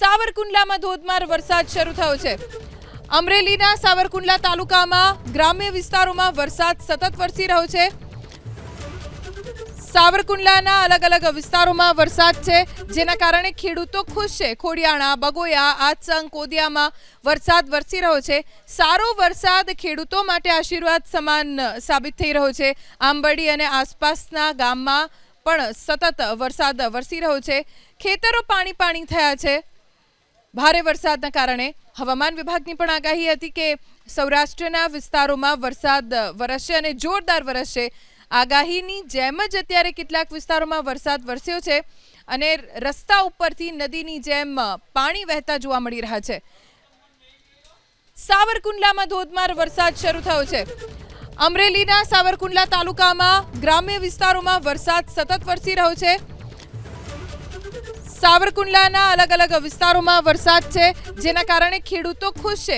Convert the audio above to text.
સાવરકુંડલામાં ધોધમાર વરસાદ શરૂ થયો છે. અમરેલીના સાવરકુંડલા તાલુકામાં ગ્રામ્ય વિસ્તારોમાં વરસાદ સતત વરસી રહ્યો છે. સાવરકુંડલાના અલગ અલગ વિસ્તારોમાં વરસાદ છે, જેના કારણે ખેડૂતો ખુશ છે. ખોડિયાણા, બગોયા આતસંગ કોદિયામાં વરસાદ વરસી રહ્યો છે. સારો વરસાદ ખેડૂતો માટે આશીર્વાદ સમાન સાબિત થઈ રહ્યો છે. આંબરડી અને આસપાસના ગામમાં પણ સતત વરસાદ વરસી રહ્યો છે. ખેતરો પાણી પાણી થયા છે. ભારે વરસાદના કારણે હવામાન વિભાગની પણ આગાહી હતી કે સૌરાષ્ટ્રના વિસ્તારોમાં વરસાદ વરસશે અને જોરદાર વરસશે. આગાહીની જેમ જ અત્યારે કેટલાક વિસ્તારોમાં વરસાદ વરસ્યો છે અને રસ્તા ઉપરથી નદીની જેમ પાણી વહેતા જોવા મળી રહ્યા છે. સાવરકુંડલામાં ધોધમાર વરસાદ શરૂ થયો છે. અમરેલીના સાવરકુંડલા તાલુકામાં ગ્રામ્ય વિસ્તારોમાં વરસાદ સતત વરસી રહ્યો છે. સાવરકુંડલાના અલગ અલગ વિસ્તારોમાં વરસાદ છે જેના કારણે ખેડૂતો ખુશ છે.